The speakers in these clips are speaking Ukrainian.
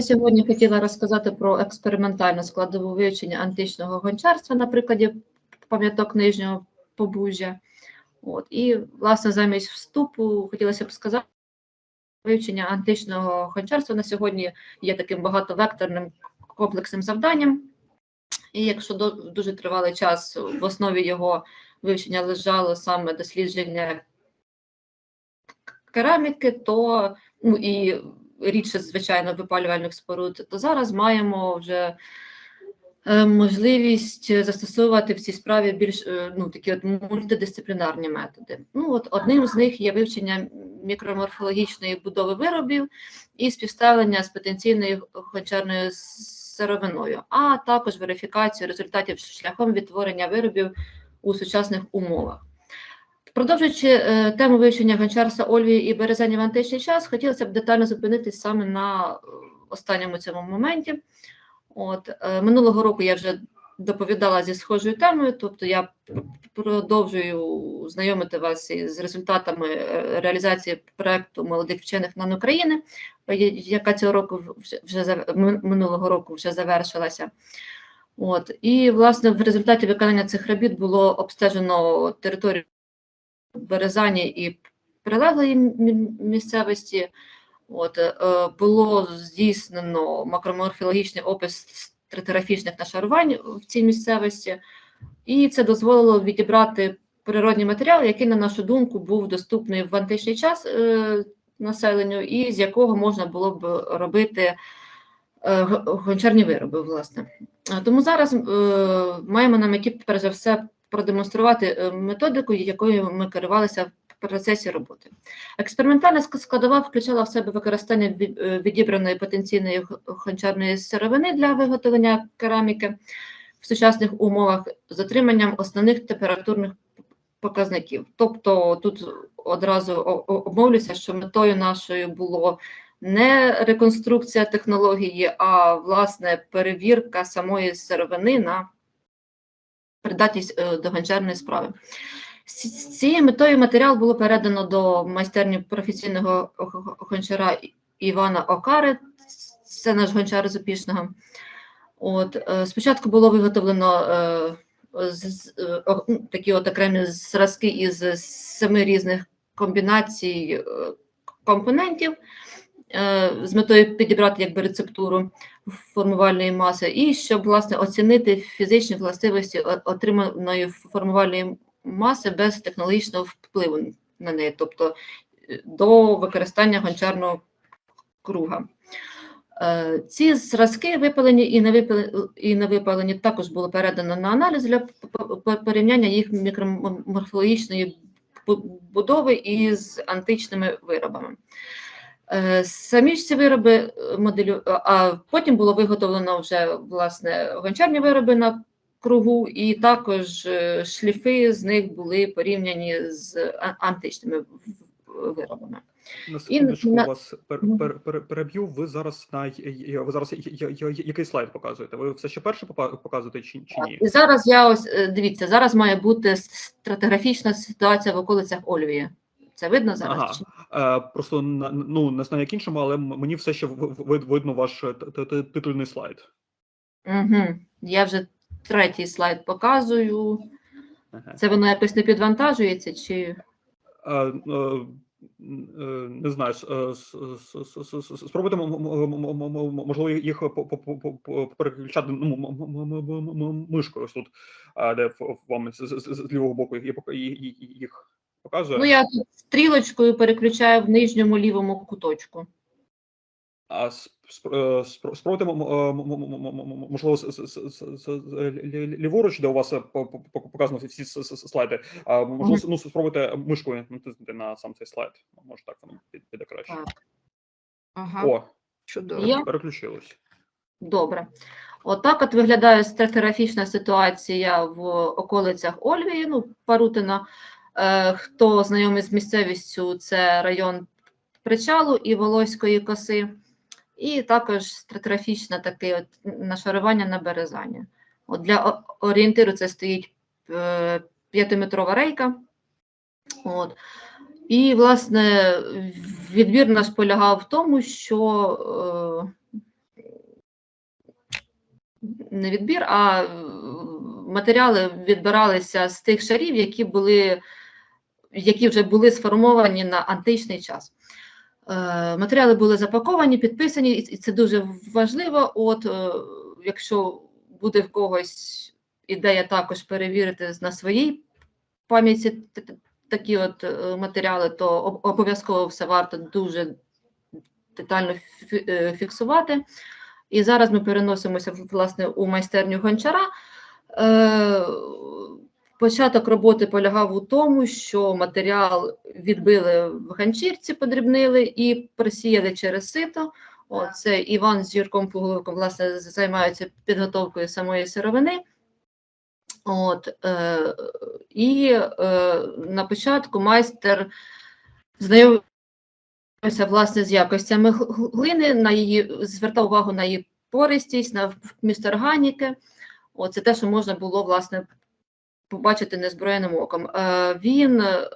Я сьогодні хотіла розказати про експериментальне складову вивчення античного гончарства на прикладі пам'яток нижнього побужжя. От. І, власне, замість вступу хотілося б сказати, вивчення античного гончарства на сьогодні є таким багатовекторним комплексним завданням. І якщо дуже тривалий час в основі його вивчення лежало саме дослідження кераміки, то ну і рідше, звичайно, випалювальних споруд, то зараз маємо вже е, можливість застосовувати в цій справі більш е, ну, такі от мультидисциплінарні методи. Ну, от одним з них є вивчення мікроморфологічної будови виробів і співставлення з потенційною гончарною сировиною, а також верифікацію результатів шляхом відтворення виробів у сучасних умовах. Продовжуючи е, тему вивчення гончарства Ольвії і Березані в античний час, хотілося б детально зупинитись саме на е, останньому цьому моменті. От е, минулого року я вже доповідала зі схожою темою, тобто я продовжую знайомити вас із результатами реалізації проекту молодих вчених НАН України, яка цього року вже, минулого року вже завершилася. От і власне в результаті виконання цих робіт було обстежено територію Березані і прилеглої місцевості. От, е, було здійснено макроморфологічний опис стратиграфічних нашарувань в цій місцевості, і це дозволило відібрати природний матеріал, який, на нашу думку, був доступний в античний час е, населенню, і з якого можна було б робити е, гончарні вироби, власне. Тому зараз маємо на меті, перш за все, продемонструвати е, методику, якою ми керувалися в процесі роботи. Експериментальна складова включала в себе використання е, відібраної потенційної гончарної сировини для виготовлення кераміки в сучасних умовах з отриманням основних температурних показників. Тобто тут одразу обмовлюся, що метою нашою було не реконструкція технології, а власне перевірка самої сировини на придатність е, до гончарної справи. З цією метою матеріал було передано до майстерні професійного гончара Івана Окари, це наш гончар з Опішного. От, е, спочатку було виготовлено е, з, е, о- ну, такі от окремі зразки із семи різних комбінацій компонентів з метою підібрати якби рецептуру формувальної маси, і щоб власне оцінити фізичні властивості отриманої формувальної маси без технологічного впливу на неї, тобто е, до використання гончарного круга. Е, Ці зразки випалені і не випалені, і не випалені також було передано на аналіз для порівняння їх мікроморфологічної бу- будови із античними виробами. Е, Самі ж ці вироби е, моделю, а- потім було виготовлено вже власне гончарні вироби на кругу, і також е, шліфи з них були порівняні з античними виробами. На секундочку на- вас пер, пер, пер, переб'ю. Ви зараз на ви зараз який слайд показуєте? Ви все ще перше показуєте чи, чи ні? І зараз я ось дивіться, зараз має бути стратиграфічна ситуація в околицях Ольвії. Це видно зараз? Ага. Е, просто ну не знаю як іншому, але мені все ще видно ваш е, титульний слайд. Угу. Я вже третій слайд показую. Ага. Це воно якось не підвантажується, чи Е, е, е, Не знаю, е, спробуйте можливо їх переключати ну, мишкою тут, де вам з, з- з- з лівого боку їх показує. ну я тут стрілочкою переключаю в нижньому лівому куточку. А сп- спр- спро- спробуйте можливо ліворуч, де у вас е, по- по- по- показано всі слайди. А можливо, ну спробуйте мишкою натиснути на сам цей слайд. Може так воно піде краще. Так. Ага, О, Чудово. Переключилось. добре. Отак от виглядає стратиграфічна ситуація в околицях Ольвії, ну, Парутина. Е, хто знайомий з місцевістю, це район Причалу і Волоської коси, і також стратиграфічне таке от нашарування на березані. От для орієнтиру це стоїть е, п'ятиметрова рейка. От. І, власне, відбір наш полягав в тому, що не відбір, а е, матеріали відбиралися з тих шарів, які були, які вже були сформовані на античний час. Е, Матеріали були запаковані, підписані, і це дуже важливо. От е, якщо буде в когось ідея також перевірити на своїй пам'яті такі от е, матеріали, то обов'язково все варто дуже детально фіксувати. І зараз ми переносимося власне у майстерню гончара. Початок роботи полягав у тому, що матеріал відбили в ганчірці, подрібнили і просіяли через сито. О, це Іван з Юрком Пуговиком власне займаються підготовкою самої сировини. От, е, і е, на початку майстер знайомився власне з якостями гл- гл- глини, на її, звертав увагу на її пористість, на вміст органіки. О, це те, що можна було власне побачити незброєним оком. Е, він е,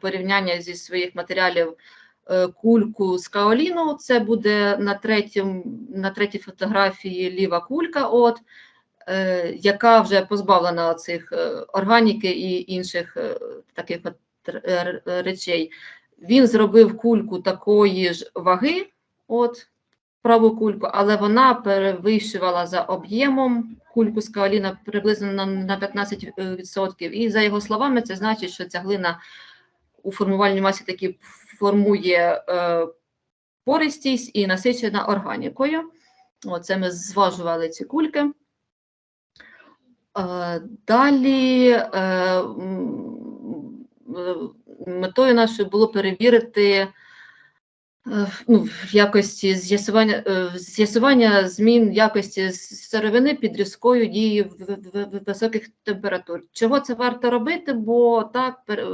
порівняння зі своїх матеріалів е, кульку з каоліну. Це буде на третім, на третій фотографії ліва кулька, от, яка вже позбавлена цих органіки і інших таких речей. Він зробив кульку такої ж ваги, от праву кульку, але вона перевищувала за об'ємом кульку з каоліна приблизно на, на 15%. І за його словами, це значить, що ця глина у формувальній масі таки формує е, пористість і насичена органікою. Оце ми зважували ці кульки. Е, Далі е, е, метою нашою було перевірити е, ну, в якості з'ясування е, з'ясування змін якості сировини під різкою дії в- високих температур. Чого це варто робити? Бо так е,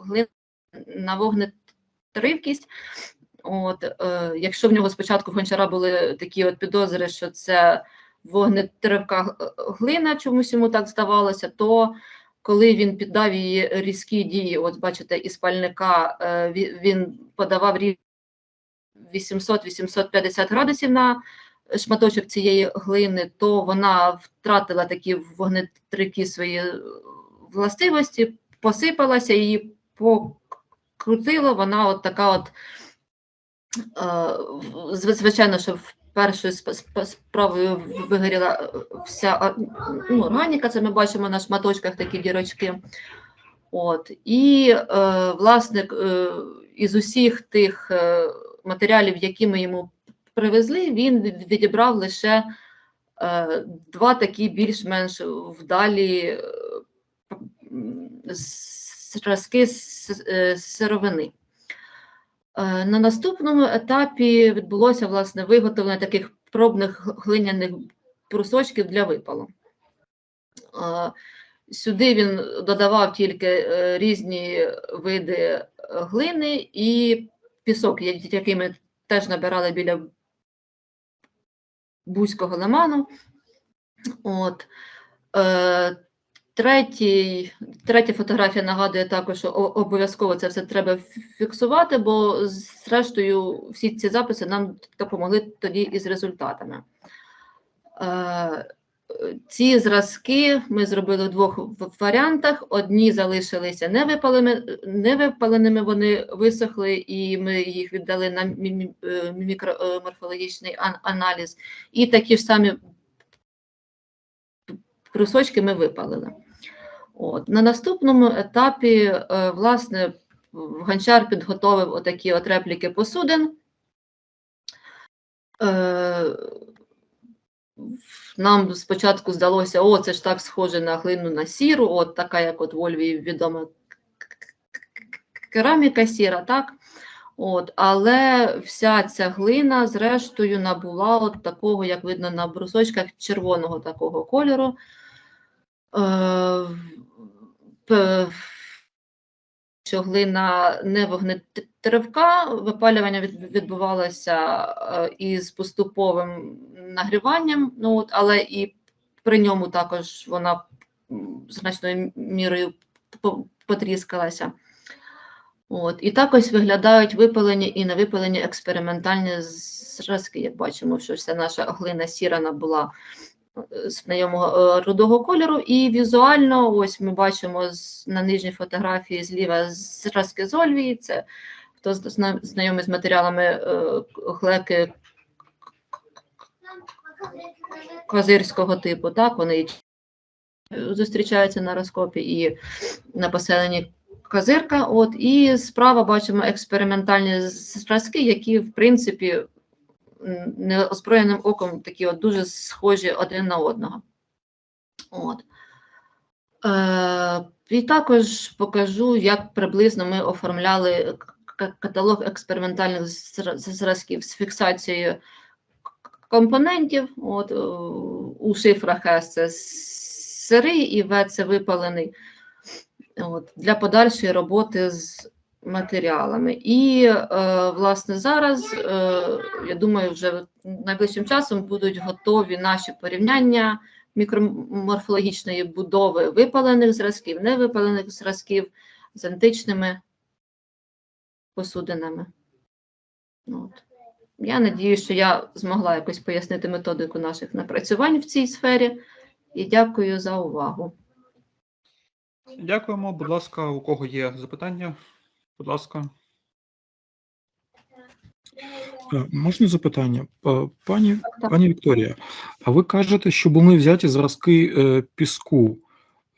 глина на вогнетривкість. От, е, якщо в нього спочатку в гончара були такі от підозри, що це вогнетривка глина, чомусь йому так здавалося, то коли він піддав її різкі дії, от бачите, із пальника е, він подавав рів 800-850 градусів на шматочок цієї глини, то вона втратила такі вогнетривкі свої е, властивості, посипалася, її покрутило, вона от така от Е, Звичайно, що в першою сп- сп- справою вигоріла е, вся ну, органіка, це ми бачимо на шматочках такі дірочки. От. І, е, власне, е, із усіх тих е, матеріалів, які ми йому привезли, він відібрав лише е, два такі більш-менш вдалі е, зразки сировини. Е, На наступному етапі відбулося власне виготовлення таких пробних глиняних брусочків для випалу. Е, Сюди він додавав тільки е, різні види глини і пісок, який ми теж набирали біля Бузького лиману. От. Третій, третя фотографія нагадує також, що обов'язково це все треба фіксувати, бо зрештою всі ці записи нам допомогли тоді із результатами. Е, Ці зразки ми зробили в двох варіантах. Одні залишилися невипаленими, невипаленими, вони висохли, і ми їх віддали на е, мікроморфологічний аналіз. І такі ж самі брусочки ми випалили. От. На наступному етапі, е, власне, Гончар підготовив отакі от репліки посудин. Е, Нам спочатку здалося, о, це ж так схоже на глину на сіру, от така, як от в Львові відома кераміка сіра, так? От, але вся ця глина, зрештою, набула от такого, як видно на брусочках, червоного такого кольору. Е, що глина не вогнетривка, випалювання відбувалося е, із поступовим нагріванням, ну, але і при ньому також вона значною мірою потріскалася. От. І також виглядають випалені і невипалені експериментальні зразки. Як бачимо, що вся наша глина сірана була е, знайомого е, рудого кольору. І візуально, ось ми бачимо на нижній фотографії зліва зразки з Ольвії. Це хто зна- знайомий з матеріалами е, глеки козирського типу, так, вони зустрічаються на розкопі і на поселенні Козирка. От, і справа бачимо експериментальні зразки, які, в принципі, неозброєним оком такі от дуже схожі один на одного. От. Е, і також покажу, як приблизно ми оформляли каталог експериментальних зразків з фіксацією компонентів. От, е, у шифрах S це сирий і В це випалений. От, для подальшої роботи з матеріалами. І, е, власне, зараз, е, я думаю, вже найближчим часом будуть готові наші порівняння мікроморфологічної будови випалених зразків, невипалених зразків з античними посудинами. От. Я надію, що я змогла якось пояснити методику наших напрацювань в цій сфері. І дякую за увагу. Дякуємо. Будь ласка, у кого є запитання? Будь ласка. Е, Можна запитання? Е, Пані, пані Вікторія, а ви кажете, що були взяті зразки е, піску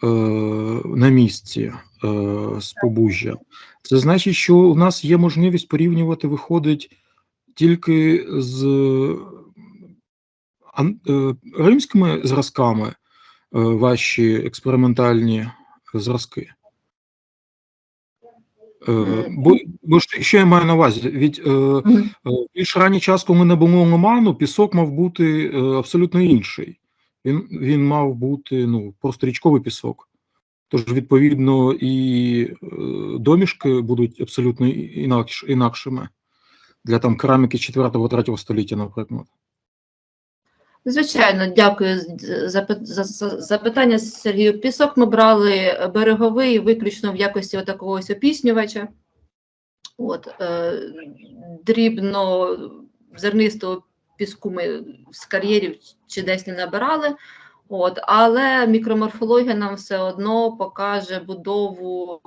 на місці з побужжя. Це значить, що у нас є можливість порівнювати, виходить, тільки з римськими зразками ваші експериментальні зразки. Е, Бо, бо що я маю на увазі? Від, е. Е, більш ранній час, коли не було лиману, пісок мав бути е, абсолютно інший. Він, він мав бути ну, просто річковий пісок. Тож, відповідно, і е, домішки будуть абсолютно інакш, інакшими для там кераміки 4-3 століття, наприклад. Звичайно, дякую за, пи- за, за запитання, Сергію. Пісок ми брали береговий виключно в якості отакого ось опіснювача. От, е, дрібно зернистого піску ми з кар'єрів чи десь не набирали. От, але мікроморфологія нам все одно покаже будову.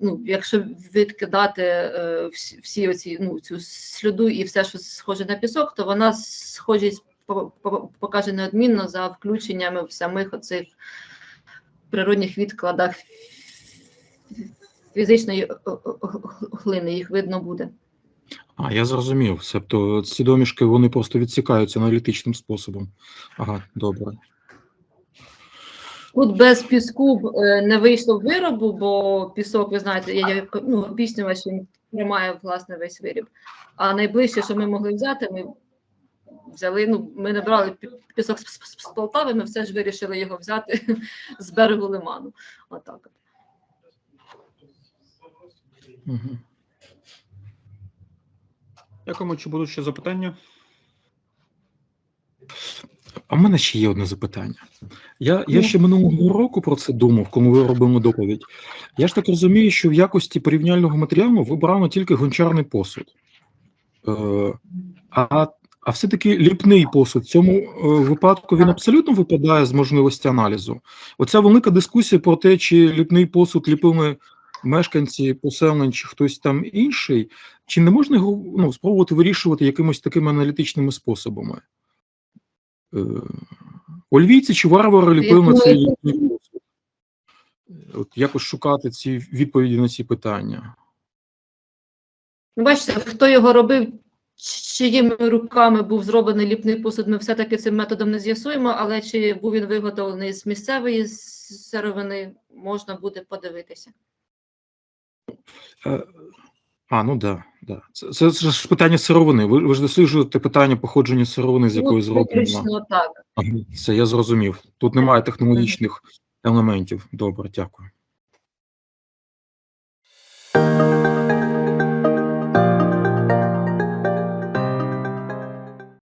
Ну, якщо відкидати е, всі, оці, ну, цю сліду і все, що схоже на пісок, то вона схожість по- по- покаже неодмінно за включеннями в самих оцих природних відкладах фізичної е, е, глини, їх видно буде. А, я зрозумів. Тобто ці домішки вони просто відсікаються аналітичним способом. Ага, добре. Тут без піску е, не вийшло виробу, бо пісок, ви знаєте, як ну, опіснювач, він тримає власне весь виріб. А найближче, що ми могли взяти, ми взяли. Ну, ми не брали пі- пісок з, Полтави, ми все ж вирішили його взяти з берегу лиману. Отак. от. Дякуємо. Чи будуть ще запитання? А в мене ще є одне запитання. Я, я ще минулого року про це думав, коли ви робимо доповідь. Я ж так розумію, що в якості порівняльного матеріалу ви брали тільки гончарний посуд. Е, а, а все-таки ліпний посуд. В цьому е, випадку він абсолютно випадає з можливості аналізу. Оця велика дискусія про те, чи ліпний посуд ліпили мешканці поселень чи хтось там інший, чи не можна його ну, спробувати вирішувати якимось такими аналітичними способами? Е, Ольвійці чи варвари ліпили на цей посуд? От якось шукати ці відповіді на ці питання. Ну, Бачите, хто його робив, чиїми руками був зроблений ліпний посуд, ми все-таки цим методом не з'ясуємо, але чи був він виготовлений з місцевої сировини, можна буде подивитися. А, ну да, да. Це, це, це ж питання сировини. Ви, ви ж досліджуєте питання походження сировини, з якої Ну, зроблено. так. Це я зрозумів. Тут немає технологічних елементів. Добре, дякую.